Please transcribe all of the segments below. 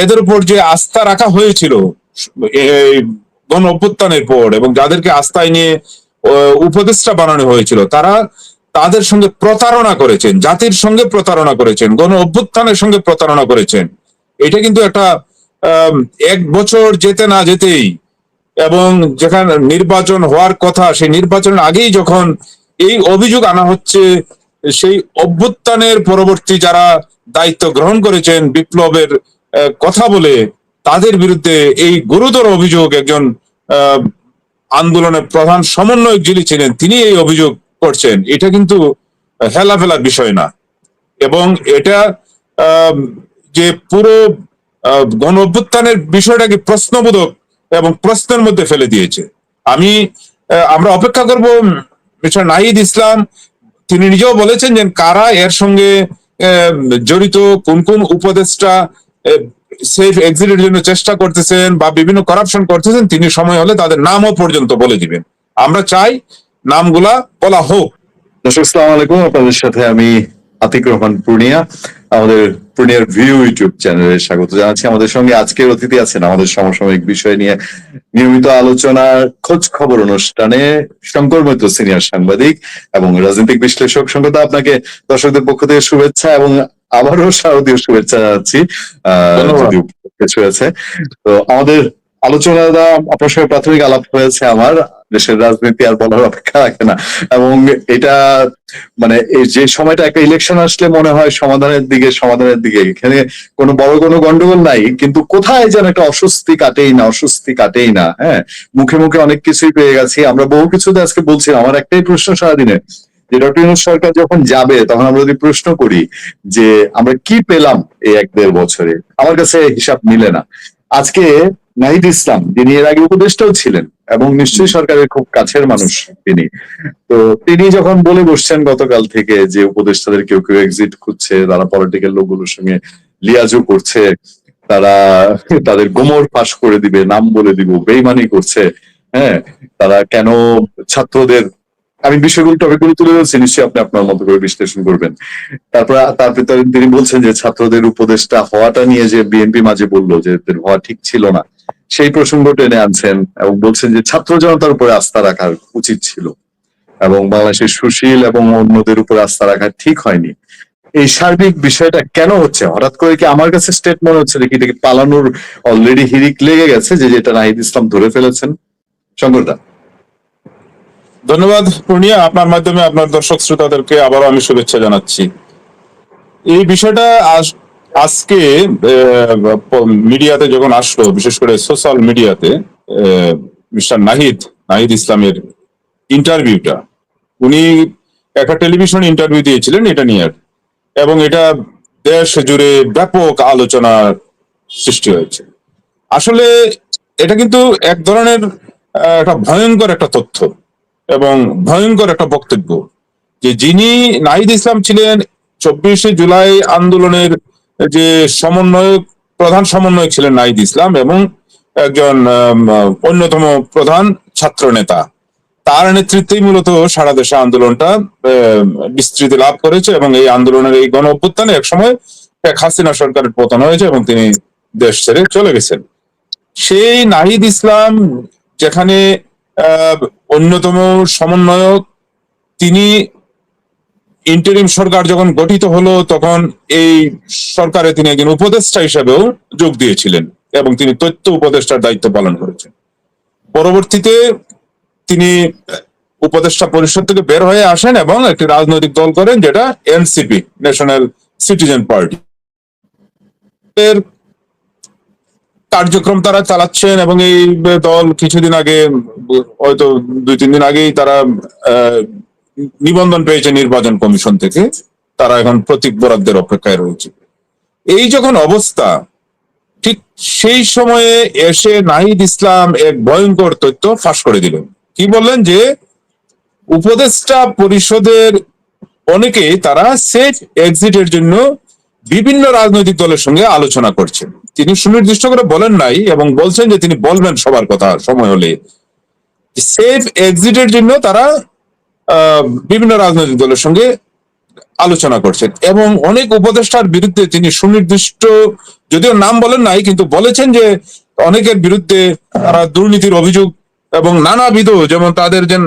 এদের উপর যে আস্থা রাখা হয়েছিল গণ অভ্যুত্থানের পর এবং যাদেরকে আস্থায় নিয়ে উপদেষ্টা বানানো হয়েছিল, তারা তাদের সঙ্গে প্রতারণা করেছেন, জাতির সঙ্গে প্রতারণা করেছেন, গণ অভ্যুত্থানের সঙ্গে প্রতারণা করেছেন। এটা কিন্তু একটা এক বছর যেতে না যেতেই এবং যেখানে নির্বাচন হওয়ার কথা, সেই নির্বাচনের আগেই যখন এই অভিযোগ আনা হচ্ছে, সেই অভ্যুত্থানের পরবর্তী যারা দায়িত্ব গ্রহণ করেছেন, বিপ্লবের কথা বলে তাদের বিরুদ্ধে এই গুরুতর অভিযোগ একজন আন্দোলনের প্রধান সমন্বয়ক যিনি ছিলেন, তিনি এই অভিযোগ করছেন। এটা কিন্তু হেলা ফেলার বিষয় না। এবং এটা যে পুরো গণ অভ্যুত্থানের বিষয়টাকে প্রশ্নবোধক এবং প্রশ্নের মধ্যে ফেলে দিয়েছে। আমি আমরা অপেক্ষা করব মিস্টার নাহিদ ইসলাম। তিনি নিজেও বলেছেন যে কারা এর সঙ্গে জড়িত, কোন কোন উপদেষ্টা সেফ এক্সিটের জন্য চেষ্টা করতেছেন বা বিভিন্ন করাপশন করতেছেন, তিনি সময় হলে তাদের নামও পর্যন্ত বলে দিবেন। আমরা চাই নামগুলা বলা হোক। দর্শক সালাম আলাইকুম। আপনাদের সাথে আমি আতিক রহমান পূর্ণিয়া, আমাদের পূর্ণিয়ার ভিউ ইউটিউব চ্যানেলে স্বাগত জানাচ্ছি। আমাদের সঙ্গে আজকের অতিথি আছেন আমাদের সমসাময়িক বিষয় নিয়ে নিয়মিত আলোচনার খোঁজ খবর অনুষ্ঠানে শঙ্কর মৈত্র সিনিয়র সাংবাদিক এবং রাজনৈতিক বিশ্লেষক। সঙ্গত আপনাকে দর্শকদের পক্ষ থেকে শুভেচ্ছা এবং আবারও শারদীয় শুভেচ্ছা জানাচ্ছি আহ যদি কিছু হয়েছে তো আমাদের আলোচনাটা আপনার সঙ্গে প্রাথমিক আলাপ হয়েছে আমার দেশের রাজনীতি আর বলার অপেক্ষা রাখে না। এবং এটা মানে এই যে সময়টা একটা ইলেকশন আসলে মনে হয় সমাধানের দিকে সমাধানের দিকে। এখানে কোনো বড় কোনো গন্ডগোল নাই কিন্তু কোথায় যেন একটা অস্বস্তি কাটেই না অস্বস্তি কাটেই না হ্যাঁ? মুখে মুখে অনেক কিছুই পেয়ে গেছি। আমরা বহু কিছুতে আজকে বলছি আমার একটাই প্রশ্ন সারাদিনে যে ডক্টর ইউনুস সরকার যখন যাবে, তখন আমরা যদি প্রশ্ন করি যে আমরা কি পেলাম এই এক দেড় বছরে, আমার কাছে হিসাব মিলে না। আজকে নাহিদ ইসলাম, যিনি এর আগে উপদেষ্টাও ছিলেন এবং নিশ্চয়ই সরকারের খুব কাছের মানুষ তিনি, তো তিনি যখন বলে বসছেন গতকাল থেকে যে উপদেষ্টাদের কেউ কেউ এক্সিট খুঁজছে, তারা পলিটিক্যাল লোকগুলোর সঙ্গে লিয়াজও করছে, তারা তাদের গোমর পাশ করে দিবে, নাম বলে দিব, বেইমানি করছে হ্যাঁ তারা কেন ছাত্রদের আমি বিষয়গুলো, টপিকগুলো তুলে ধরছি, নিশ্চয়ই আপনি আপনার মতো করে বিশ্লেষণ করবেন। তারপর তারপরে তিনি বলছেন যে ছাত্রদের উপদেষ্টা হওয়াটা নিয়ে যে বিএনপি মাঝে বলল যে হওয়া ঠিক ছিল না, সেই প্রসঙ্গ টেনে আনছেন এবং বলছেন যে ছাত্র জনতার উপরে আস্থা রাখার উচিত ছিল এবং বাংলাদেশের সুশীল এবং অন্যদের উপর আস্থা রাখা ঠিক হয়নি। এই সার্বিক বিষয়টা কেন হচ্ছে? হঠাৎ করে কি আমার কাছে স্টেট মনে হচ্ছে এটা কি পালানোর অলরেডি হিরিক লেগে গেছে যে যেটা নাহিদ ইসলাম ধরে ফেলেছেন? শঙ্করদা ধন্যবাদ, পূর্ণিয়া। আপনার মাধ্যমে আপনার দর্শক শ্রোতাদেরকে আবারও আমি শুভেচ্ছা জানাচ্ছি। এই বিষয়টা আজ- আজকে মিডিয়াতে যখন আসলো, বিশেষ করে সোশ্যাল মিডিয়াতে মিস্টার নাহিদ নাহিদ ইসলামের ইন্টারভিউটা, উনি একটা টেলিভিশন ইন্টারভিউ দিয়েছিলেন এটা নিয়ে। এবং এটা দেশ জুড়ে ব্যাপক আলোচনার সৃষ্টি হয়েছে। আসলে এটা কিন্তু এক ধরনের একটা ভয়ঙ্কর একটা তথ্য। এবং ভয়ঙ্কর একটা বক্তব্য যে যিনি নাহিদ ইসলাম ছিলেন চব্বিশে জুলাই আন্দোলনের যে সমন্বয়ক, প্রধান সমন্বয়ক ছিলেন নাহিদ ইসলাম এবং একজন অন্যতম প্রধান ছাত্র নেতা। তার নেতৃত্বেই মূলত সারা দেশে আন্দোলনটা বিস্তৃতি লাভ করেছে এবং এই আন্দোলনের এই গণ অভ্যুত্থানে এক সময় শেখ হাসিনা সরকারের পতন হয়েছে এবং তিনি দেশ ছেড়ে চলে গেছেন। সেই নাহিদ ইসলাম যেখানে অন্যতম সমন্বয়ক, তিনি ইন্টারিম সরকার যখন গঠিত হলো, তখন এই সরকারে তিনি একজন উপদেষ্টা হিসেবেও যোগ দিয়েছিলেন এবং তিনি তথ্য উপদেষ্টার দায়িত্ব পালন করেছেন। পরবর্তীতে তিনি উপদেষ্টা পরিষদ থেকে বের হয়ে আসেন এবং একটি রাজনৈতিক দল করেন, যেটা এনসিপি ন্যাশনাল সিটিজেন পার্টি এর কার্যক্রম তারা চালাচ্ছেন এবং এই দল কিছুদিন আগে, হয়তো দুই, তিন দিন আগেই তারা নিবন্ধন পেয়েছে নির্বাচন কমিশন থেকে। তারা এখন প্রতীক বরাদ্দের অপেক্ষায় রয়েছে। এই যখন অবস্থা, ঠিক সেই সময়ে এসে নাহিদ ইসলাম এক ভয়ঙ্কর তথ্য ফাঁস করে দিলেন। কি বললেন যে, উপদেষ্টা পরিষদের অনেকেই তারা সেফ এক্সিটের জন্য বিভিন্ন রাজনৈতিক দলের সঙ্গে আলোচনা করছেন। তিনি সুনির্দিষ্ট করে বলেন নাই এবং বলছেন যে তিনি বলবেন সবার কথা সময় হলে। সেফ এক্সিটের জন্য তারা বিভিন্ন রাজনৈতিক দলের সঙ্গে আলোচনা করছেন এবং অনেক উপদেষ্টার বিরুদ্ধে তিনি সুনির্দিষ্ট যদিও নাম বলেন নাই কিন্তু বলেছেন যে অনেকের বিরুদ্ধে তারা দুর্নীতির অভিযোগ এবং নানাবিধ যেমন তাদের যে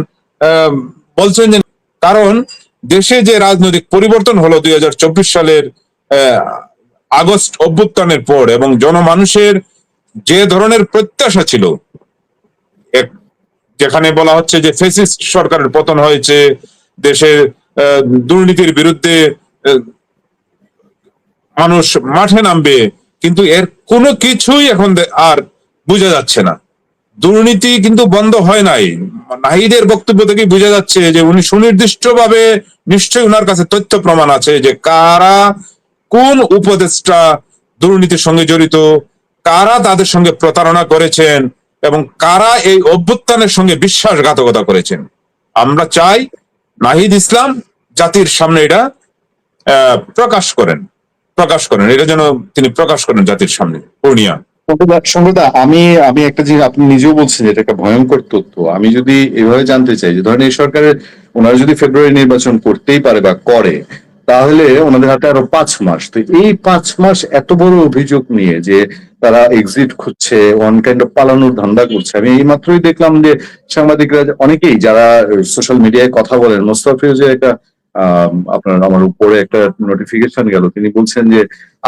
আহ, বলছেন যে কারণ দেশে যে রাজনৈতিক পরিবর্তন হলো দুই হাজার চব্বিশ সালের আগস্ট অভ্যুত্থানের পর এবং জনমানুষের যে ধরনের প্রত্যাশা ছিল যেখানে বলা হচ্ছে যে ফেসিস্ট সরকারের পতন হয়েছে, দেশের দুর্নীতির বিরুদ্ধে মানুষ মাঠে নামবে, কিন্তু এর কোনো কিছুই এখন আর বোঝা যাচ্ছে না। দুর্নীতি কিন্তু বন্ধ হয় নাই। নাহিদের বক্তব্য থেকে বোঝা যাচ্ছে যে উনি সুনির্দিষ্টভাবে নিশ্চয়ই উনার কাছে তথ্য প্রমাণ আছে যে কারা কোন উপদেষ্টা দুর্নীতির সঙ্গে জড়িত? কারা তাদের সঙ্গে প্রতারণা করেছেন? এবং কারা এই অভ্যুত্থানের সঙ্গে বিশ্বাসঘাতকতা করেছেন? আমরা চাই নাহিদ ইসলাম জাতির সামনে এটা প্রকাশ করেন। প্রকাশ করেন। এটা যেন তিনি প্রকাশ করেন জাতির সামনে। পূর্ণিয়া। সম্প্রদা আমি আমি একটা জিনিস, আপনি নিজেও বলছেন এটা একটা ভয়ঙ্কর তথ্য। আমি যদি এভাবে জানতে চাই, যে ধরেন এই সরকারের, ওনারা যদি ফেব্রুয়ারি নির্বাচন করতেই পারে বা করে তাহলে ওনাদের হাতে আরও পাঁচ মাস। তো এই পাঁচ মাস এত বড় অভিযোগ নিয়ে যে তারা এক্সিট খুঁজছে ওয়ান কাইন্ড অফ পালানোর ধান্দা করছে। আমি এই মাত্রই দেখলাম যে সাংবাদিকরা অনেকেই যারা সোশ্যাল মিডিয়ায় কথা বলেন, মোস্তাফিজের একটা আপনার আমার উপরে একটা নোটিফিকেশন গেল। তিনি বলছেন যে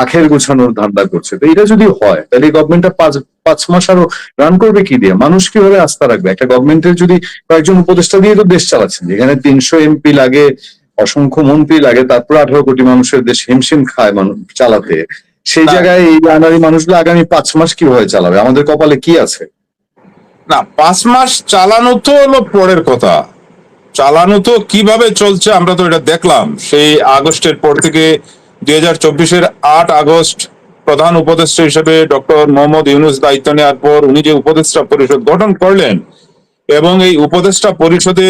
আখের গোছানোর ধান্দা করছে। তো এটা যদি হয়, তাহলে গভর্নমেন্টটা পাঁচ পাঁচ মাস আরও রান করবে কি দিয়ে? মানুষ কীভাবে আস্থা রাখবে? একটা গভর্নমেন্টের যদি কয়েকজন উপদেষ্টা দিয়ে তো দেশ চালাচ্ছেন। যেখানে তিনশো এমপি লাগে অসংখ্য মন্ত্রী লাগে তারপর আঠারো কোটি মানুষের দেশ হিমশিম খায় মানুষ চালাতে। সেই জায়গায় এই আনারি মানুষগুলো আগামী পাঁচ মাস কীভাবে চালাবে? আমাদের কপালে কি আছে? না পাঁচ মাস চালানো তো হলো পরের কথা। চালানো তো কীভাবে চলছে আমরা তো এটা দেখলাম। সেই আগস্টের পর থেকে দুই হাজার চব্বিশের আট আগস্ট প্রধান উপদেষ্টা হিসেবে ডক্টর মোহাম্মদ ইউনুস দায়িত্ব নেওয়ার পর উনি যে উপদেষ্টা পরিষদ গঠন করলেন এবং এই উপদেষ্টা পরিষদে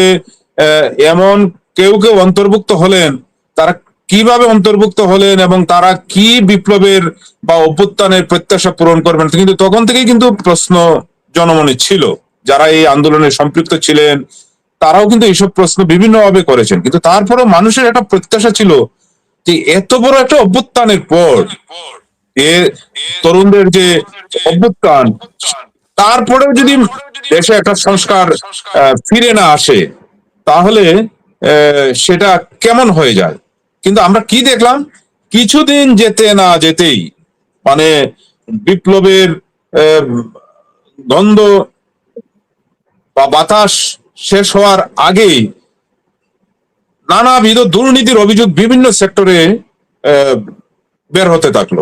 আহ, এমন কেউ কেউ অন্তর্ভুক্ত হলেন, তারা কীভাবে অন্তর্ভুক্ত হলেন এবং তারা কি বিপ্লবের বা অভ্যুত্থানের প্রত্যাশা পূরণ করবেন, কিন্তু তখন থেকেই কিন্তু প্রশ্ন জনমনে ছিল। যারা এই আন্দোলনে সম্পৃক্ত ছিলেন, তারাও কিন্তু এইসব প্রশ্ন বিভিন্নভাবে করেছেন। কিন্তু তারপরেও মানুষের একটা প্রত্যাশা ছিল যে এত বড় একটা অভ্যুত্থানের পর এ তরুণদের যে অভ্যুত্থান, তারপরেও যদি দেশে একটা সংস্কার ফিরে না আসে, তাহলে সেটা কেমন হয়ে যায়? কিন্তু আমরা কি দেখলাম? কিছুদিন যেতে না যেতেই মানে বিপ্লবের গন্ধ বা বাতাস শেষ হওয়ার আগেই নানাবিধ দুর্নীতির অভিযোগ বিভিন্ন সেক্টরে বের হতে থাকল।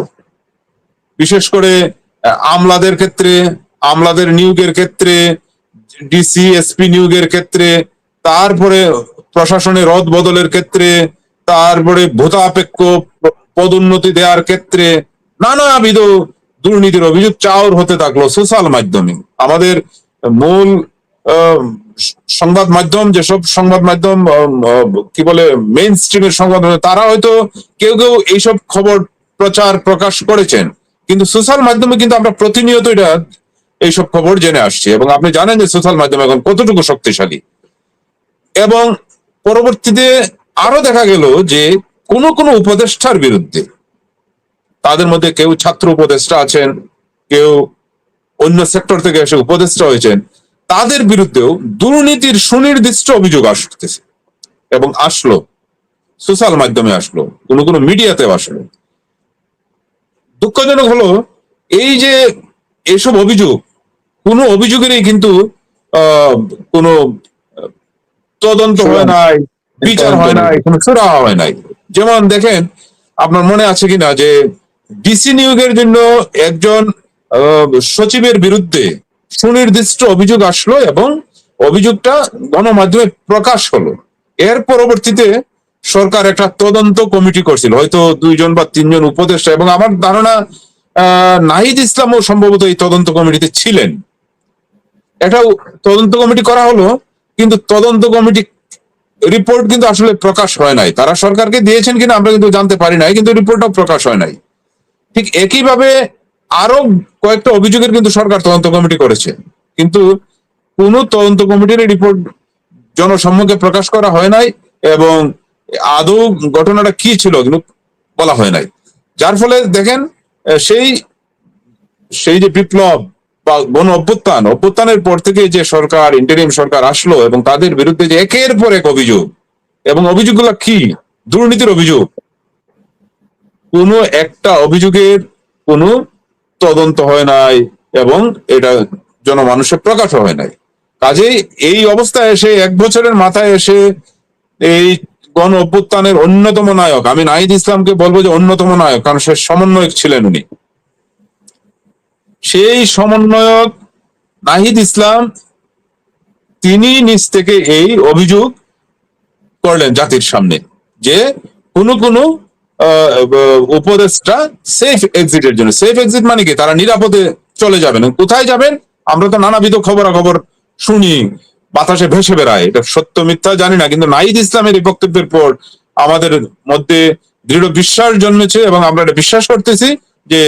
বিশেষ করে আমলাদের ক্ষেত্রে, আমলাদের নিয়োগের ক্ষেত্রে, ডিসি, এসপি নিয়োগের ক্ষেত্রে, তারপরে প্রশাসনের রদ বদলের ক্ষেত্রে তারপরে ভূতাপেক্ষ পদোন্নতি দেওয়ার ক্ষেত্রে নানাবিধ দুর্নীতির অভিযোগ চাওর হতে থাকল সোশ্যাল মাধ্যমে। আমাদের মূল সংবাদ মাধ্যম যেসব সংবাদ মাধ্যম কি বলে মেইন স্ট্রিমের সংবাদ মাধ্যম, তারা হয়তো কেউ কেউ এইসব খবর প্রচার প্রকাশ করেছেন। কিন্তু সোশ্যাল মাধ্যমে কিন্তু আমরা প্রতিনিয়ত এটা এইসব খবর জেনে আসছি। এবং আপনি জানেন যে সোশ্যাল মাধ্যম এখন কতটুকু শক্তিশালী। এবং পরবর্তীতে আরও দেখা গেল যে কোন কোন উপদেষ্টার বিরুদ্ধে তাদের মধ্যে কেউ ছাত্র উপদেষ্টা আছেন, কেউ অন্য সেক্টর থেকে এসে উপদেষ্টা হয়েছেন, তাদের বিরুদ্ধেও দুর্নীতির সুনির্দিষ্ট অভিযোগ আসতেছে এবং আসলো, সোশ্যাল মাধ্যমে আসলো, কোনো কোনো মিডিয়াতেও আসলো। দুঃখজনক হলো, এই যে এসব অভিযোগ, কোনো অভিযোগেরই কিন্তু কোনো তদন্ত হয় নাই বিচার হয় নাই কোনো সুরা হয় নাই। যেমন দেখেন আপনার মনে আছে কিনা যে ডিসি নিয়োগের জন্য একজন সচিবের বিরুদ্ধে সুনির্দিষ্ট অভিযোগ আসলো এবং অভিযোগটা গণমাধ্যমে প্রকাশ হলো। এর পরবর্তীতে সরকার একটা তদন্ত কমিটি করছিল হয়তো দুইজন বা তিনজন উপদেষ্টা এবং আমার ধারণা আহ, নাহিদ ইসলামও সম্ভবত এই তদন্ত কমিটিতে ছিলেন। একটা তদন্ত কমিটি করা হলো কিন্তু তদন্ত কমিটি রিপোর্ট কিন্তু আসলে প্রকাশ হয় নাই। তারা সরকারকে দিয়েছেন কিনা আমরা কিন্তু জানতে পারি নাই, কিন্তু রিপোর্টটাও প্রকাশ হয় নাই। ঠিক একইভাবে আরও কয়েকটা অভিযোগের কিন্তু সরকার তদন্ত কমিটি করেছে। কিন্তু কোন তদন্ত কমিটির রিপোর্ট জনসম্মুখে প্রকাশ করা হয় নাই এবং আদৌ ঘটনাটা কি ছিল কিন্তু বলা হয় নাই। যার ফলে দেখেন সেই সেই যে বিপ্লব বা গণ অভ্যুত্থান, অভ্যুত্থানের পর থেকে যে সরকার ইন্টারিম সরকার আসলো এবং তাদের বিরুদ্ধে যে একের পর এক অভিযোগ এবং অভিযোগগুলো কি? দুর্নীতির অভিযোগ। কোনো একটা অভিযোগের কোনো তদন্ত হয় নাই এবং এটা জনমানুষে প্রকাশ হয় নাই। কাজেই এই অবস্থায় এসে এক বছরের মাথায় এসে এই গণ অভ্যুত্থানের অন্যতম নায়ক, আমি নাহিদ ইসলামকে বলব যে অন্যতম নায়ক, কারণ সে সমন্বয়ক ছিলেন উনি। সেই সমন্বয়ক নাহিদ ইসলাম তিনি নিজ থেকে এই অভিযোগ করলেন জাতির সামনে যে কোন কোন উপদেষ্টা সেফ এক্সিটের জন্য। সেফ এক্সিট মানে কি? তারা নিরাপদে চলে যাবেন। কোথায় যাবেন? আমরা তো নানাবিধ খবরাখবর শুনি, বাতাসে ভেসে বেড়ায়। এটা সত্য, মিথ্যা জানি না, কিন্তু নাইদ ইসলামের এই বক্তব্যের পর আমাদের মধ্যে দৃঢ় বিশ্বাস জন্মেছে এবং আমরা এটা বিশ্বাস করতেছি যে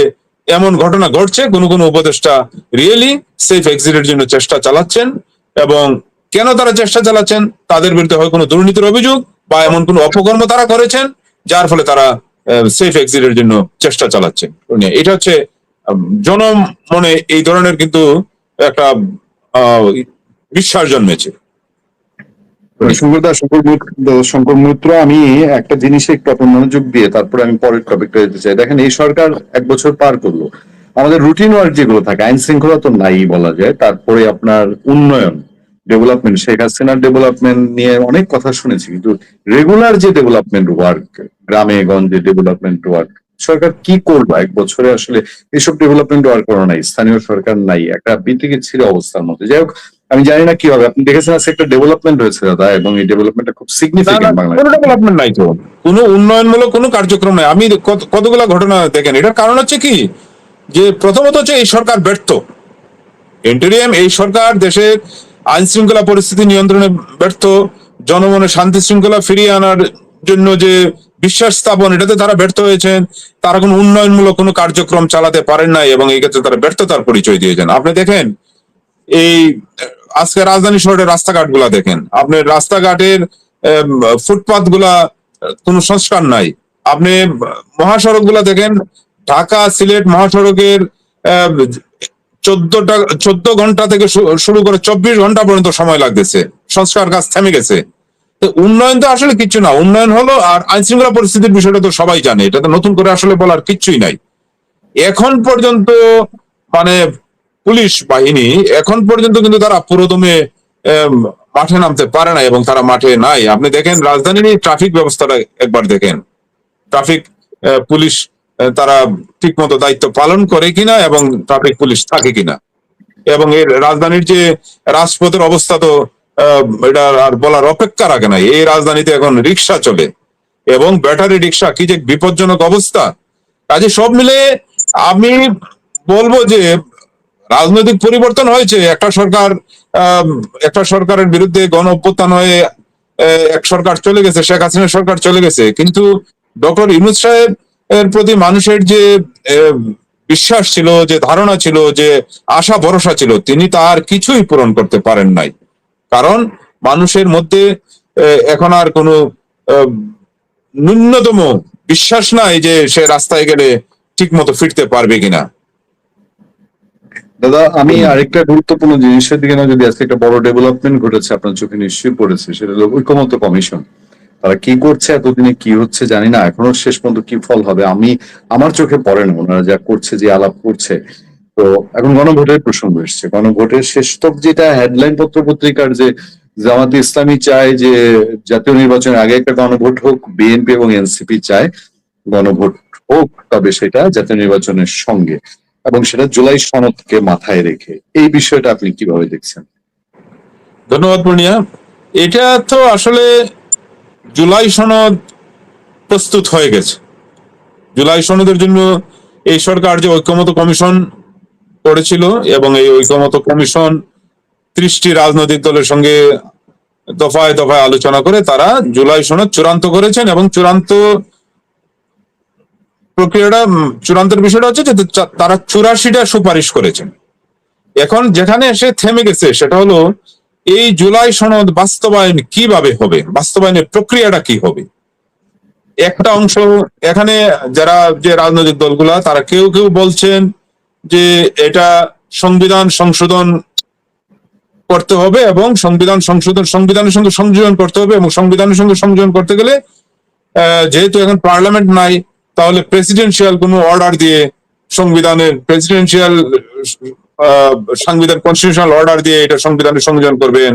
এমন ঘটনা ঘটছে, কোন কোন উপদেষ্টা রিয়েলি সেফ এক্সিটের জন্য চেষ্টা চালাচ্ছেন এবং কেন তারা চেষ্টা চালাচ্ছেন, তাদের বিরুদ্ধে হয় কোনো দুর্নীতির অভিযোগ বা এমন কোনো অপকর্ম তারা করেছেন, যার ফলে তারা সেফ এক্সিটের জন্য চেষ্টা চালাচ্ছেন। এটা হচ্ছে জনমনে এই ধরনের কিন্তু একটা বিশ্বাস জন্মেছে। শঙ্কর দাস শঙ্কর মৈত্র- আমি একটা জিনিসে একটু আপনার মনোযোগ দিয়ে তারপরে আমি পরের টপিকটা যেতে চাই। দেখেন, এই সরকার এক বছর পার করল। আমাদের রুটিন ওয়ার্ক যেগুলো থাকে, আইন শৃঙ্খলা তো নাই বলা যায়, তারপরে আপনার উন্নয়ন ডেভেলপমেন্ট শেখ হাসিনার ডেভেলপমেন্ট নিয়ে অনেক কথা শুনেছি, কিন্তু রেগুলার যে ডেভেলপমেন্ট ওয়ার্ক গ্রামে গঞ্জে ডেভেলপমেন্ট ওয়ার্ক সরকার কি করবে এক বছরে আসলে এসব ডেভেলপমেন্ট ওয়ার্ক করা নাই, স্থানীয় সরকার নাই, একটা বিতিকে ছিল অবস্থার মধ্যে। যাই হোক আমি জানি না কি হবে আপনি দেখেছেন আজকে একটা ডেভেলপমেন্ট হয়েছে দাদা এবং এই ডেভেলপমেন্টটা খুব সিগনিফিকেন্ট বাংলাদেশ কোনো ডেভেলপমেন্ট নাই তো। কোনো উন্নয়নমূলক কোনো কার্যক্রম নাই। আমি কত- কতগুলা ঘটনা দেখেন। এটার কারণ হচ্ছে কি? যে প্রথমত হচ্ছে এই সরকার ব্যর্থ। ইন্টেরিয়াম এই সরকার দেশের আইন শৃঙ্খলা পরিস্থিতি নিয়ন্ত্রণে ব্যর্থ। জনমনে শান্তি শৃঙ্খলা ফিরিয়ে আনার জন্য যে বিশ্বাস স্থাপন এটাতে তারা ব্যর্থ হয়েছেন। তারা কোনো উন্নয়নমূলক কোনো কার্যক্রম চালাতে পারেন নাই এবং এই ক্ষেত্রে তারা ব্যর্থতার পরিচয় দিয়েছেন। আপনি দেখেন এই আজকে রাজধানী শহরের রাস্তাঘাটগুলা দেখেন। আপনার রাস্তাঘাটের ফুটপাথগুলা কোনো সংস্কার নাই। আপনি মহাসড়কগুলা দেখেন, ঢাকা সিলেট মহাসড়কের চোদ্দটা, চোদ্দ ঘণ্টা থেকে শুরু করে চব্বিশ ঘণ্টা পর্যন্ত সময় লাগতেছে। সংস্কার কাজ থেমে গেছে। তো উন্নয়ন তো আসলে কিছু না। উন্নয়ন হলো আর আইন শৃঙ্খলা পরিস্থিতির বিষয়টা তো সবাই জানে। এটা তো নতুন করে আসলে বলার কিচ্ছুই নাই। এখন পর্যন্ত মানে পুলিশ বাহিনী এখন পর্যন্ত কিন্তু তারা পুরোদমে মাঠে নামতে পারে না এবং তারা মাঠে নাই। আপনি দেখেন, রাজধানীর ট্রাফিক ব্যবস্থাটা একবার দেখেন। ট্রাফিক পুলিশ তারা ঠিক মতো দায়িত্ব পালন করে কিনা এবং ট্রাফিক পুলিশ থাকে কিনা। এবং এর রাজধানীর যে রাজপথের অবস্থা তো এটা আর বলার অপেক্ষা রাখে না এই রাজধানীতে এখন রিক্সা চলে এবং ব্যাটারি রিক্সা কি যে বিপজ্জনক অবস্থা। কাজে সব মিলে আমি বলব যে রাজনৈতিক পরিবর্তন হয়েছে। একটা সরকার একটা সরকারের বিরুদ্ধে গণ অভ্যুত্থান হয়ে এক সরকার চলে গেছে, শেখ হাসিনা সরকার চলে গেছে। কিন্তু ডক্টর ইউনুস সাহেব এর প্রতি মানুষের যে বিশ্বাস ছিল, যে ধারণা ছিল, যে আশা, ভরসা ছিল, তিনি তার কিছুই পূরণ করতে পারেন নাই। কারণ মানুষের মধ্যে এখন আর কোনো ন্যূনতম বিশ্বাস নাই যে সে রাস্তায় গেলে ঠিক মতো ফিরতে পারবে কিনা। দাদা, আমি আরেকটা গুরুত্বপূর্ণ জিনিসের দিকে না যদি আজকে একটা বড় ডেভেলপমেন্ট ঘটেছে, আপনার চোখে নিশ্চয়ই পড়েছে, সেটা হলো ঐকমত্য কমিশন। তারা কি করছে, এতদিনে কি হচ্ছে জানি না, এখনও শেষ পর্যন্ত কি ফল হবে, আমি আমার চোখে পড়ে না, ওনারা যা করছে, যে আলাপ করছে। তো এখন গণভোটের প্রসঙ্গ এসছে। গণভোটের শেষতক যেটা হেডলাইন পত্র পত্রিকার যে জামাতে ইসলামী চায় যে জাতীয় নির্বাচনের আগে একটা গণভোট হোক, বিএনপি এবং এনসিপি চায় গণভোট হোক, তবে সেটা জাতীয় নির্বাচনের সঙ্গে। এবং সেটা জুলাই সনদকে মাথায় রেখে। এই বিষয়টা আপনি কীভাবে দেখছেন? ধন্যবাদ, পূর্ণিয়া। এটা তো আসলে জুলাই সনদ প্রস্তুত হয়ে গেছে। জুলাই সনদের জন্য এই সরকার যে ঐক্যমত কমিশন করেছিল এবং এই ঐক্যমত কমিশন ত্রিশটি রাজনৈতিক দলের সঙ্গে দফায় দফায় আলোচনা করে তারা জুলাই সনদ চূড়ান্ত করেছেন এবং চূড়ান্ত প্রক্রিয়াটা উম, চূড়ান্তের বিষয়টা হচ্ছে যে তারা চুরাশিটা সুপারিশ করেছেন। এখন যেখানে এসে থেমে গেছে সেটা হলো এই জুলাই সনদ বাস্তবায়ন কীভাবে হবে? বাস্তবায়নের প্রক্রিয়াটা কি হবে? একটা অংশ এখানে যারা যে রাজনৈতিক দলগুলা তারা কেউ কেউ বলছেন যে এটা সংবিধান সংশোধন করতে হবে এবং সংবিধান সংশোধন সংবিধানের সঙ্গে সংযোজন করতে হবে এবং সংবিধানের সঙ্গে সংযোজন করতে গেলে যেহেতু এখন পার্লামেন্ট নাই তাহলে প্রেসিডেন্সিয়াল কোনো অর্ডার দিয়ে সংবিধানের প্রেসিডেন্সিয়াল সংবিধান কনস্টিটিউশনাল অর্ডার দিয়ে এটা সংবিধানে সংযোজন করবেন।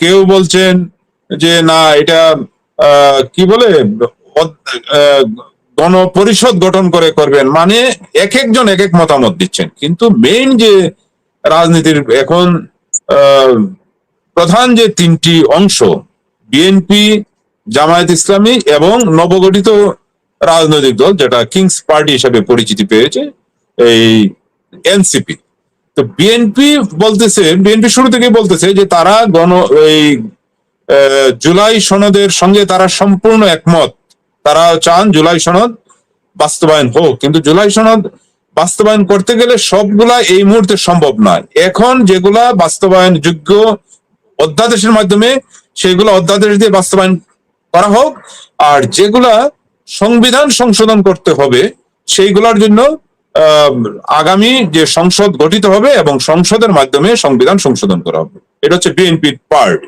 কেউ বলছেন যে না, এটা কি বলে? গণপরিষদ গঠন করে করবেন মানে এক একজন এক এক মতামত দিচ্ছেন। কিন্তু মেইন যে রাজনীতির এখন প্রধান যে তিনটি অংশ, বিএনপি, জামায়াত ইসলামী এবং নবগঠিত রাজনৈতিক দল, যেটা কিংস পার্টি হিসাবে পরিচিতি পেয়েছে, এই এনসিপি তো বিএনপি বলতেছে বিএনপি শুরু থেকেই বলতেছে যে তারা গণ, এই জুলাই সনদের সঙ্গে তারা সম্পূর্ণ একমত। তারা চান জুলাই সনদ বাস্তবায়ন হোক, কিন্তু জুলাই সনদ বাস্তবায়ন করতে গেলে সবগুলা এই মুহূর্তে সম্ভব নয়। এখন যেগুলা বাস্তবায়ন যোগ্য অধ্যাদেশের মাধ্যমে, সেগুলো অধ্যাদেশ দিয়ে বাস্তবায়ন করা হোক, আর যেগুলা সংবিধান সংশোধন করতে হবে, সেইগুলোর জন্য আগামী যে সংসদ গঠিত হবে এবং সংসদের মাধ্যমে সংবিধান সংশোধন করা হবে। এটা হচ্ছে বিএনপির পার্ট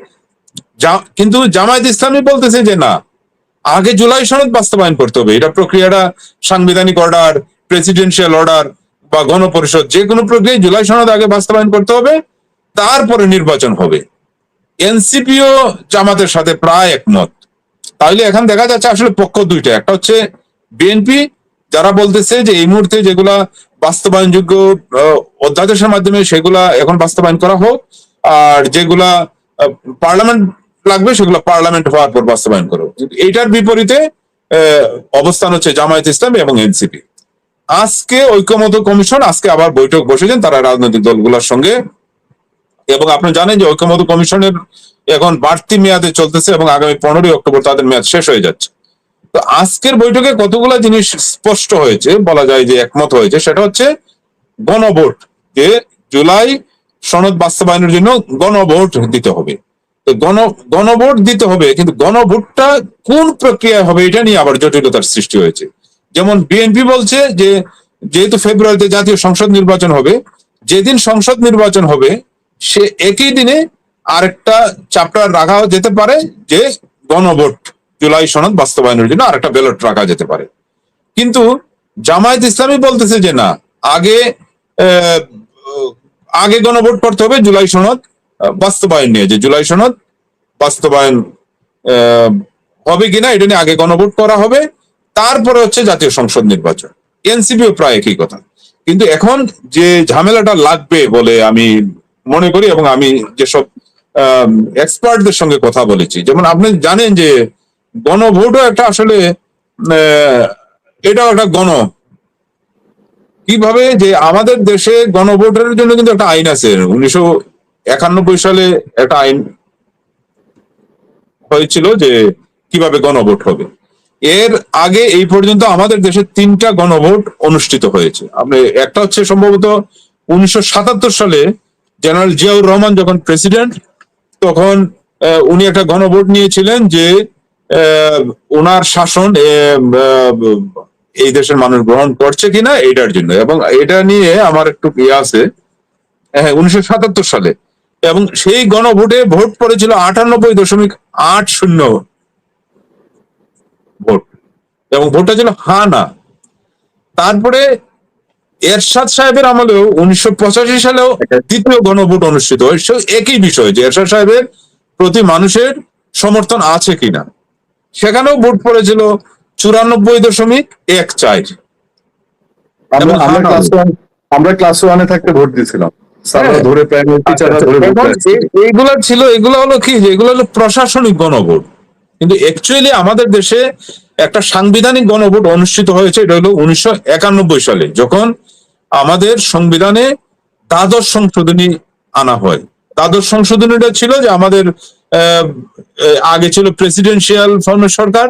কিন্তু জামায়াত ইসলামী বলতেছে যে না, আগে জুলাই সনদ বাস্তবায়ন করতে হবে। এটা প্রক্রিয়াটা সাংবিধানিক অর্ডার প্রেসিডেন্সিয়াল অর্ডার বা গণপরিষদ, যে কোনো প্রক্রিয়ায় জুলাই সনদ আগে বাস্তবায়ন করতে হবে, তারপরে নির্বাচন হবে। এনসিপিও জামাতের সাথে প্রায় একমত। তাহলে এখন দেখা যাচ্ছে আসলে পক্ষ দুইটা একটা হচ্ছে বিএনপি, যারা বলতেছে যে এই মুহূর্তে যেগুলা বাস্তবায়নযোগ্য অধ্যাদেশের মাধ্যমে সেগুলা এখন বাস্তবায়ন করা হোক, আর যেগুলা পার্লামেন্ট লাগবে সেগুলো পার্লামেন্ট হওয়ার পর বাস্তবায়ন করো। এইটার বিপরীতে অবস্থান হচ্ছে জামায়াত ইসলাম এবং এনসিপি। আজকে ঐক্যমত কমিশন, আজকে আবার বৈঠক বসেছেন তারা রাজনৈতিক দলগুলোর সঙ্গে। এবং আপনি জানেন যে ঐক্যমত কমিশনের এখন বাড়তি মেয়াদে চলতেছে এবং আগামী পনেরোই অক্টোবর তাদের মেয়াদ শেষ হয়ে যাচ্ছে। তো আজকের বৈঠকে কতগুলো জিনিস স্পষ্ট হয়েছে, বলা যায় যে একমত হয়েছে, সেটা হচ্ছে গণভোট যে জুলাই সনদ বাস্তবায়নের জন্য গণভোট দিতে হবে। তো গণ, গণভোট দিতে হবে, কিন্তু গণভোটটা কোন প্রক্রিয়ায় হবে এটা নিয়ে আবার জটিলতার সৃষ্টি হয়েছে। যেমন বিএনপি বলছে যে, যেহেতু ফেব্রুয়ারিতে জাতীয় সংসদ নির্বাচন হবে, যেদিন সংসদ নির্বাচন হবে সে একই দিনে আরেকটা চ্যাপ্টার রাখা যেতে পারে যে গণভোট, জুলাই সনদ বাস্তবায়নের জন্য আরেকটা ব্যালট রাখা যেতে পারে। কিন্তু জামায়াত ইসলামী বলতেছে যে না, আগে আগে গণভোট করতে হবে, জুলাই সনদ বাস্তবায়ন নিয়ে। যে জুলাই সনদ বাস্তবায়ন হবে কিনা, এটা নিয়ে আগে গণভোট করা হবে, তারপরে হচ্ছে জাতীয় সংসদ নির্বাচন। এনসিপিও প্রায় একই কথা। কিন্তু এখন যে ঝামেলাটা লাগবে বলে আমি মনে করি এবং আমি যেসব এক্সপার্টদের সঙ্গে কথা বলেছি, যেমন আপনি জানেন যে গণভোটও একটা আসলে এটাও একটা গণ, কীভাবে যে আমাদের দেশে গণভোটের জন্য কিন্তু একটা আইন আছে, উনিশশো একানব্বই সালে একটা আইন হয়েছিল যে কীভাবে গণভোট হবে। এর আগে এই পর্যন্ত আমাদের দেশে তিনটা গণভোট অনুষ্ঠিত হয়েছে। আপনি, একটা হচ্ছে সম্ভবত উনিশশো সাতাত্তর সালে জেনারেল জিয়াউর রহমান যখন প্রেসিডেন্ট, তখন উনি একটা গণভোট নিয়েছিলেন যে ওনার শাসন এই দেশের মানুষ গ্রহণ করছে কিনা এটার জন্য। এবং এটা নিয়ে আমার একটু ইয়ে আছে হ্যাঁ উনিশশো সাতাত্তর সালে। এবং সেই গণভোটে ভোট পড়েছিল আটানব্বই দশমিক আট শূন্য ভোট। এবং ভোটটা ছিল হা না তারপরে এরশাদ সাহেবের আমলেও উনিশশো পঁচাশি সালেও দ্বিতীয় গণভোট অনুষ্ঠিত হয়। একই বিষয় যে এরশাদ সাহেবের প্রতি মানুষের সমর্থন আছে কিনা। সেখানেও ভোট পড়েছিল চুরানব্বই দশমিক এক চার। আমরা ক্লাস ওয়ান থাকতে ভোট দিয়েছিলাম। হ্যাঁ। ধরে এখন এইগুলা ছিল এগুলো হলো কি? যে এগুলো হলো প্রশাসনিক গণভোট। কিন্তু অ্যাকচুয়ালি আমাদের দেশে একটা সাংবিধানিক গণভোট অনুষ্ঠিত হয়েছে এটা হলো উনিশশো একানব্বই সালে যখন আমাদের সংবিধানে দ্বাদশ সংশোধনী আনা হয়। দ্বাদশ সংশোধনীটা ছিল যে আমাদের আগে ছিল প্রেসিডেন্সিয়াল ফর্মের সরকার,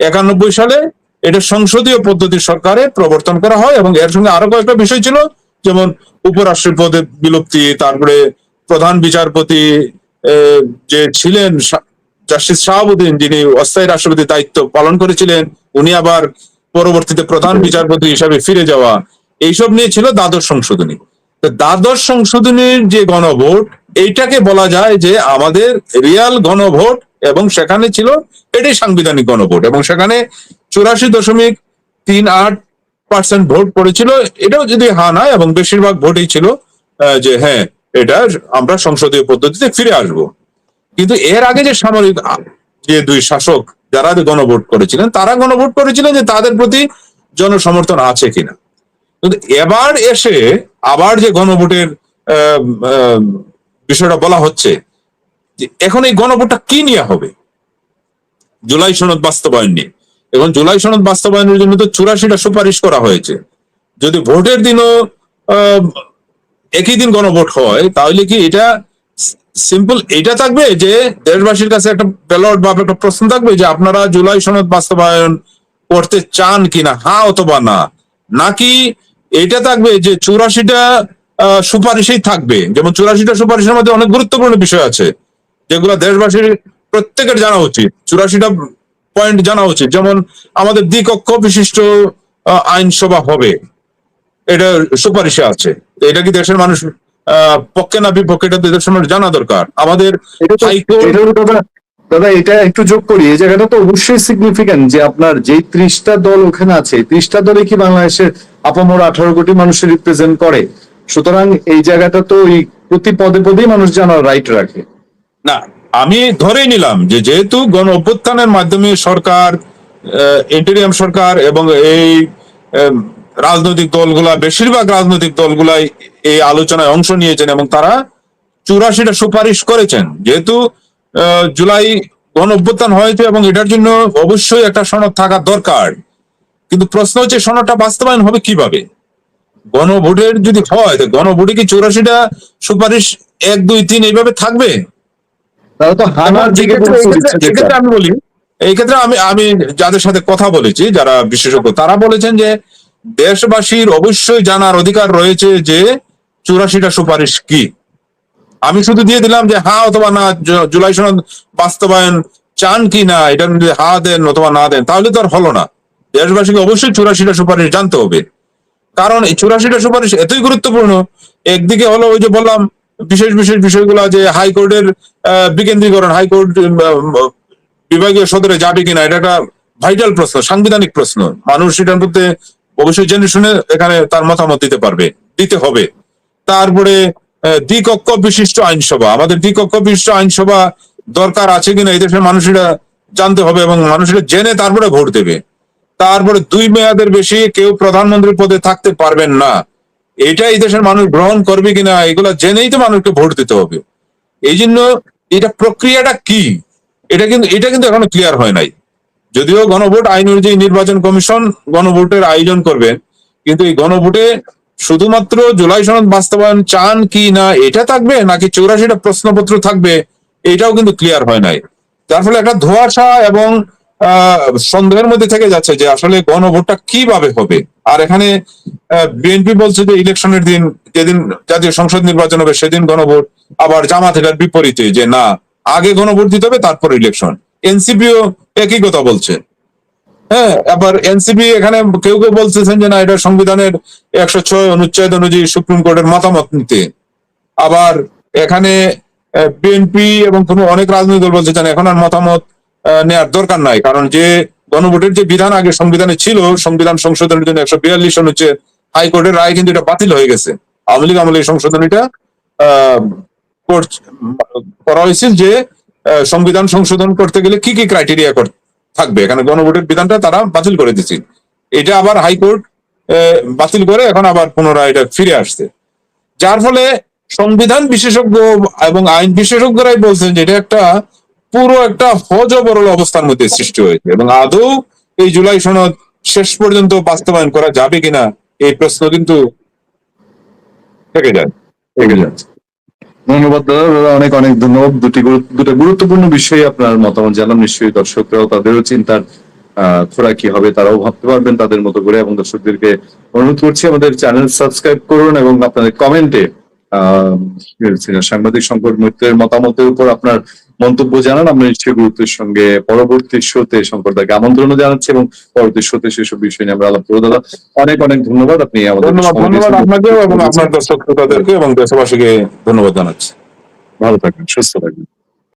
একানব্বই সালে এটা সংসদীয় পদ্ধতির সরকারে প্রবর্তন করা হয় এবং এর সঙ্গে আরও কয়েকটা বিষয় ছিল, যেমন উপরাষ্ট্রপতি পদের বিলুপ্তি, তারপরে প্রধান বিচারপতি যে ছিলেন জাস্টিস শাহাবুদ্দিন, যিনি অস্থায়ী রাষ্ট্রপতির দায়িত্ব পালন করেছিলেন, উনি আবার পরবর্তীতে প্রধান বিচারপতি হিসাবে ফিরে যাওয়া এইসব নিয়ে ছিল দ্বাদশ সংশোধনী। তো দ্বাদশ সংশোধনীর যে গণভোট, এইটাকে বলা যায় যে আমাদের রিয়াল গণভোট এবং সেখানে ছিল এটাই সাংবিধানিক গণভোট এবং সেখানে চুরাশি দশমিক তিন আট পার্সেন্ট ভোট পড়েছিল। এটাও যদি হা না এবং বেশিরভাগ ভোটই ছিল যে হ্যাঁ এটা আমরা সংসদীয় পদ্ধতিতে ফিরে আসব। কিন্তু এর আগে যে সামরিক যে দুই শাসক যারা গণভোট করেছিলেন, তারা গণভোট করেছিলেন যে তাদের প্রতি জনসমর্থন আছে কিনা। কিন্তু এবার এসে আবার যে গণভোটের বিষয়টা বলা হচ্ছে, যে এখন এই গণভোটটা কি নিয়ে হবে? জুলাই সনদ বাস্তবায়ন নিয়ে। এবং জুলাই সনদ বাস্তবায়নের জন্য তো চুরাশিটা সুপারিশ করা হয়েছে। যদি ভোটের দিনও একই দিন গণভোট হয়, তাহলে কি এটা সিম্পল এটা থাকবে যে দেশবাসীর কাছে একটা ব্যালট বা একটা প্রশ্ন থাকবে যে আপনারা জুলাই সনদ বাস্তবায়ন করতে চান কিনা হ্যাঁ অথবা না? নাকি এটা থাকবে যে চুরাশিটা সুপারিশেই থাকবে। যেমন চুরাশিটা সুপারিশের মধ্যে অনেক গুরুত্বপূর্ণ বিষয় আছে যেগুলো দেশবাসীর প্রত্যেকের জানা উচিত। চুরাশিটা পয়েন্ট জানা উচিত। যেমন আমাদের দ্বিকক্ষ বিশিষ্ট আইনসভা হবে। এটা সুপারিশে আছে। তো এটা কি দেশের মানুষ আহ, পক্ষে না বিপক্ষে এটা দেশের মানুষ জানা দরকার। আমাদের হাইকোর্ট দাদা, এটা একটু যোগ করি। এই জায়গাটা তো অবশ্যই সিগনিফিক্যান্ট যে আপনার যে ত্রিশটা দল ওখানে আছে ত্রিশটা দলে কি বাংলাদেশের আপামর আঠারো কোটি মানুষের রিপ্রেজেন্ট করে? সুতরাং এই জায়গাটা তো ওই প্রতি পদে পদেই মানুষ জানার রাইট রাখে। না, আমি ধরেই নিলাম যে যেহেতু গণ অভ্যুত্থানের মাধ্যমে সরকার ইন্টেরিয়াম সরকার এবং এই রাজনৈতিক দলগুলা, বেশিরভাগ রাজনৈতিক দলগুলাই এই আলোচনায় অংশ নিয়েছেন এবং তারা চুরাশিটা সুপারিশ করেছেন। যেহেতু জুলাই গণ অভ্যুত্থান হয়েছে এবং এটার জন্য অবশ্যই একটা সনদ থাকা দরকার। কিন্তু প্রশ্ন হচ্ছে সনদটা বাস্তবায়ন হবে কীভাবে? গণভোটের যদি হয় তো গণভোটে কি চৌরাশিটা সুপারিশ এক দুই তিন এইভাবে থাকবে? আমি বলি এই ক্ষেত্রে আমি আমি যাদের সাথে কথা বলেছি যারা বিশেষজ্ঞ তারা বলেছেন যে দেশবাসীর অবশ্যই জানার অধিকার রয়েছে যে চুরাশিটা সুপারিশ কি। আমি শুধু দিয়ে দিলাম যে হ্যাঁ অথবা না জুলাই সনদ বাস্তবায়ন চান কি না, এটা যদি হা দেন অথবা না দেন, তাহলে তো আর হলো না। দেশবাসীকে অবশ্যই চুরাশিটা সুপারিশ জানতে হবে। কারণ এই চুরাশিটা সুপারিশ এতই গুরুত্বপূর্ণ, একদিকে হলো ওই যে বললাম, বিশেষ বিশেষ বিষয়গুলো যে হাইকোর্টের বিকেন্দ্রীকরণ, হাইকোর্ট বিভাগীয় সদরে যাবে কিনা, এটা একটা ভাইটাল প্রশ্ন, সাংবিধানিক প্রশ্ন। মানুষ এটার মধ্যে অবশ্যই জেনে শুনে এখানে তার মতামত দিতে পারবে, দিতে হবে। তারপরে দ্বিকক্ষ বিশিষ্ট আইনসভা। আমাদের দ্বিকক্ষ বিশিষ্ট আইনসভা দরকার আছে কিনা, এই দেশের মানুষেরা জানতে হবে এবং মানুষেরা জেনে তারপরে ভোট দেবে। তারপরে দুই মেয়াদের বেশি কেউ প্রধানমন্ত্রী পদে থাকতে পারবেন না। এটা এই দেশের মানুষ গ্রহণ করবে কিনা, এগুলা জেনেই তো মানুষকে ভোট দিতে হবে। এই জন্য এটা প্রক্রিয়াটা কি? এটা কিন্তু এটা কিন্তু এখনও ক্লিয়ার হয় নাই। যদিও গণভোট আইন অনুযায়ী নির্বাচন কমিশন গণভোটের আয়োজন করবেন কিন্তু এই গণভোটে শুধুমাত্র জুলাই সনদ বাস্তবায়ন চান কি না এটা থাকবে, নাকি চৌরাশিটা প্রশ্নপত্র থাকবে, এটাও কিন্তু ক্লিয়ার হয় নাই। যার ফলে একটা ধোঁয়াশা এবং সন্দেহের মধ্যে থেকে যাচ্ছে যে আসলে গণভোটটা কীভাবে হবে। আর এখানে বিএনপি বলছে যে ইলেকশনের দিন, যেদিন জাতীয় সংসদ নির্বাচন হবে, সেদিন গণভোট, আবার জামাত এটার বিপরীতে যে না, আগে গণভোট দিতে হবে, তারপর ইলেকশন এনসিপিও একই কথা বলছে। হ্যাঁ আবার এনসিপি এখানে কেউ কেউ বলতেছেন যে না এটা সংবিধানের একশো ছয় অনুচ্ছেদ অনুযায়ী সুপ্রিম কোর্টের মতামত নিতে। আবার এখানে বিএনপি এবং কোনো অনেক রাজনৈতিক দল বলছে এখন আর মতামত নেওয়ার দরকার নাই। কারণ যে গণভোটের যে বিধান আগে সংবিধানে ছিল সংবিধান সংশোধনের জন্য একশো বিয়াল্লিশ অনুচ্ছেদ হাইকোর্টের রায় কিন্তু এটা বাতিল হয়ে গেছে। আওয়ামী লীগ আমলে এই আহ, করছে- করা হয়েছিল যে সংবিধান সংশোধন করতে গেলে কি কি ক্রাইটেরিয়া থাকবে। এখানে গণভোটের বিধানটা তারা বাতিল করে দিচ্ছে এটা আবার হাইকোর্ট বাতিল করে এখন আবার পুনরায় এটা ফিরে আসছে। যার ফলে সংবিধান বিশেষজ্ঞ এবং আইন বিশেষজ্ঞরাই বলছেন যে এটা একটা পুরো একটা হজবরল অবস্থার মধ্যে সৃষ্টি হয়েছে এবং আদৌ এই জুলাই সনদ শেষ পর্যন্ত বাস্তবায়ন করা যাবে কিনা, এই প্রশ্ন কিন্তু থেকে যায়, থেকে যাচ্ছে। ধন্যবাদ, দাদা। অনেক অনেক ধন্যবাদ। দুটি দুটা গুরুত্বপূর্ণ বিষয়ে আপনার মতামত জানাম নিশ্চয়ই দর্শকরাও তাদেরও চিন্তার খোরাক কি হবে তারাও ভাবতে পারবেন তাদের মতো করে। এবং দর্শকদেরকে অনুরোধ করছি আমাদের চ্যানেল সাবস্ক্রাইব করুন এবং আপনাদের কমেন্টে সাংবাদিক সংকট মৃত্যুর মতামতের উপর আপনার মন্তব্য জানান। আমরা নিশ্চয়ই গুরুত্বের সঙ্গে পরবর্তী শোতে শঙ্করদাকে আমন্ত্রণও জানাচ্ছি এবং পরবর্তী শোতে সেসব বিষয় নিয়ে আমরা আলাপ করব। দাদা অনেক অনেক ধন্যবাদ। আপনি আমাদের ধন্যবাদ আপনাকেও এবং আপনার দর্শক শ্রোতাদেরকে এবং দেশবাসীকে ধন্যবাদ জানাচ্ছি। ভালো থাকবেন সুস্থ থাকবেন।